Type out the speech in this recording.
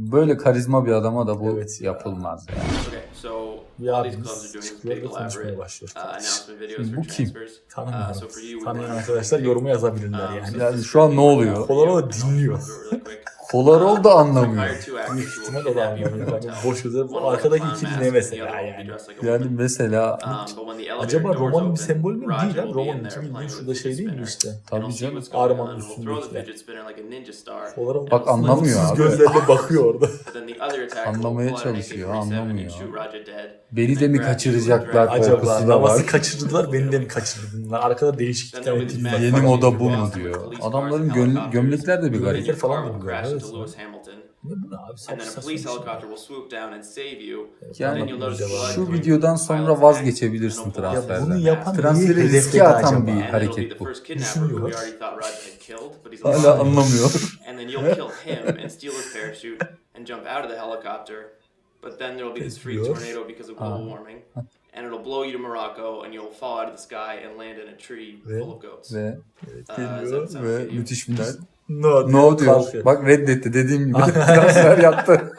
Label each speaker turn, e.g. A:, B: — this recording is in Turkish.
A: Böyle karizma bir adama da bu
B: Evet ya.
A: yapılmaz. ya.
C: Okay, so all these clubs are
B: abimiz
C: doing
B: çıkıyor
C: big
B: ve konuşmaya
C: elaborate
B: başlıyor.
C: uh, announcement videos
A: Şimdi
C: for
A: bu kim?
C: transfers. Uh, so
B: Tanımıyorum.
C: for you,
B: Tanıyan arkadaşlar yoruma yazabilirler
C: Um,
B: yani.
A: Yani şu an ne oluyor?
C: and I'll
B: dinliyor.
A: Kolarov da anlamıyor.
B: Büyük ihtimal o da anlamıyor. Yani boş özel. Arkadaki ikili ne mesela yani.
A: Yani mesela
B: Acaba romanın bir sembolü mü değil lan? Romanın kimin
C: playing
B: şurada şey değil mi işte?
A: Tabii canım.
B: Armanın üstündekiler. Kolarova
A: Bak anlamıyor abi.
B: gözlerle bakıyor orada.
A: Anlamaya çalışıyor,
C: AK-47 and
A: anlamıyor. Beni de mi kaçıracaklar korkusu da var.
B: kaçırdılar beni de mi kaçırdılar? Arkada değişik bir tane.
A: Yeni moda bu mu diyor. Adamların gön- gömlekler de bir garip.
B: Gömlekler falan da bir garip.
C: İnto Lewis Hamilton. And then a police
B: bir
C: helicopter will swoop down and save you.
A: Yani şu videodan sonra vazgeçebilirsin
C: no
B: Ya
A: transferden.
B: bunu yapan
A: Transferi riske atan bir hareket bu.
B: Düşünüyor.
A: Hala
C: alive.
A: anlamıyor.
C: And then you'll kill him and steal his parachute and jump out of the helicopter. But then there'll be this freak tornado because of global warming. And it'll blow you to Morocco and you'll fall out of the sky and land in a tree
B: Ve-
C: full of goats.
A: Ve
C: Uh,
B: Geliyor
C: sound
A: ve
C: to
A: müthiş final.
B: No,
A: No diyor. Bak reddetti dediğim gibi transfer yaptı.